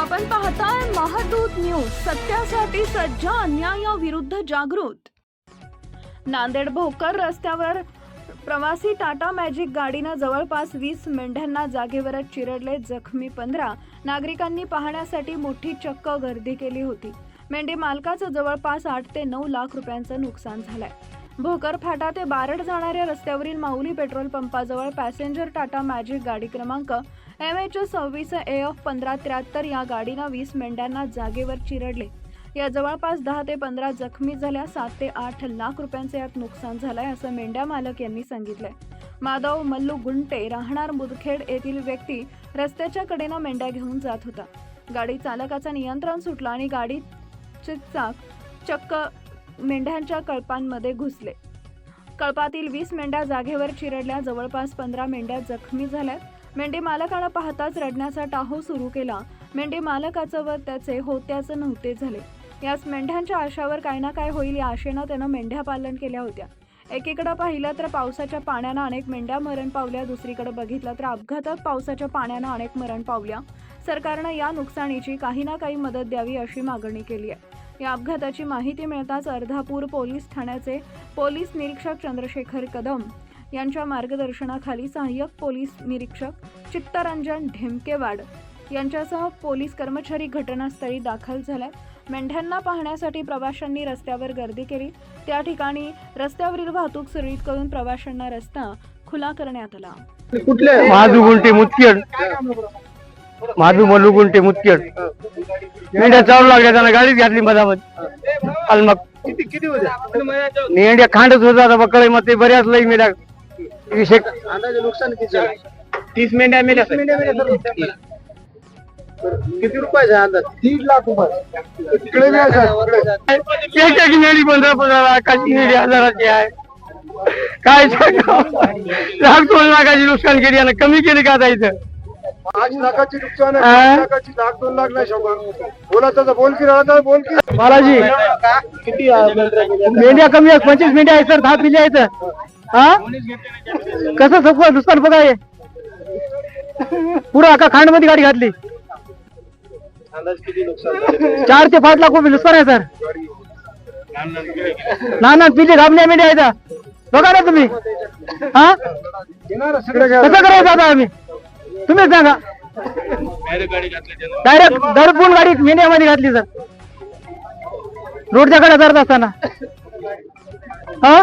आपण पाहताय महादूत न्यूज सत्यासाठी सज्ज अन्यायाविरुद्ध जागृत. नांदेड भोकर रस्त्यावर प्रवासी टाटा मॅजिक गाडीनं जवळपास वीस मेंढ्यांना जागेवरच चिरडले जखमी पंधरा. नागरिकांनी पाहण्यासाठी मोठी चक्क गर्दी केली होती. मेंढी मालकाचं जवळपास आठ ते नऊ लाख रुपयांचं नुकसान झालंय. भोकर फाटा ते बारड जाणाऱ्या रस्त्यावरील माऊली पेट्रोल पंपाजवळ पॅसेंजर टाटा मॅजिक गाडी क्रमांक एम एच सव्वीस ए एफ पंधरा त्र्याहत्तर या गाडीनं वीस मेंढ्यांना जागेवर चिरडले. या जवळपास दहा ते पंधरा जखमी झाल्या सात ते आठ लाख रुपयांचे यात नुकसान झालंय असं मेंढ्या मालक यांनी सांगितलंय. माधव मल्लू गुंटे राहणार मुदखेड येथील व्यक्ती रस्त्याच्या कडेनं मेंढ्या घेऊन जात होता. गाडी चालकाचं नियंत्रण सुटलं आणि गाडी चाक चक्क मेंढ्यांच्या कळपांमध्ये घुसले. कळपातील वीस मेंढ्या जागेवर चिरडल्या जवळपास पंधरा मेंढ्या जखमी झाल्यात. मेंढी मालकाला पाहताच रडण्याचा टाहो सुरू केला. मेंढी मालकाचं व त्याचे होत्याचं नव्हते झाले. याच मेंढ्यांच्या आशावर काय ना काय होईल या आशेनं त्यानं मेंढ्या पालन केल्या होत्या. एकीकडं पाहिलं तर पावसाच्या पाण्यानं अनेक मेंढ्या मरण पावल्या दुसरीकडे बघितलं तर अपघातात पावसाच्या पाण्यानं अनेक मरण पावल्या. सरकारनं या नुकसानीची काही ना काही मदत द्यावी अशी मागणी केली आहे. या अपघाताची माहिती मिळताच अर्धापूर पोलीस ठाण्याचे पोलीस निरीक्षक चंद्रशेखर कदम यांच्या मार्गदर्शनाखाली सहाय्यक पोलीस निरीक्षक चित्तरंजन ढेमकेवाड यांच्यासह पोलीस कर्मचारी घटनास्थळी दाखल झाले. मेंढ्यांना पाहण्यासाठी प्रवाशांनी रस्त्यावर गर्दी केली. त्या ठिकाणी रस्त्यावरील वाहतूक सुरळीत करून प्रवाशांना रस्ता खुला करण्यात आला. कुठले महादू गुंटे मुतखेड महादू मल्लू गुंटे मुतखेड मेंढ्या चालू लागल्या त्यानं गाडीच घातली मधामध्ये आणि मग किती किती होत्या मेंढ्या खांडच होता आता बकळे मग ते बऱ्याच लई मेंढ्या वीस एक अंदाजे नुकसान किती झालं? तीस मेंढ्या मेल्या मेंढ्या. बरं, किती रुपयाचा अंदाज? दीड लाख रुपये. तिकडे बी आहे सर, तिकडे. एक एक मेंढी पंधरा पंधरा लाखाची मेंढी हजाराची आहे? काय सांगावं? लाख दोन लाखाची नुकसान केली आणि कमी केली का आता इथं? पाच लाखाची नुकसान हा? आहे लाखाची लाख दोन लाख नाही शोभा बोला तसं बोल की राहता बोल की. बालाजी किती आहे? मेंढ्या कमी आहेत पंचवीस मेंढ्या आहेत सर. दहा पिल्ले आहेत. हा? कसं सगळं नुकसान बघा हे. पुरा का खांडमध्ये गाडी घातली. अंदाज किती नुकसान झालं? चार ते पाच लाख रुपये नुकसान आहे सर. ना ना पिल्ले धाबण्या मेंढ्या आहेत. बघा ना तुम्ही. हा. कसं करायचं आता आम्ही? तुम्ही सांगा. डायरेक्ट दडपून गाडी मेंढ्यामध्ये घातली सर. रोडच्या कडे करत असताना. हा?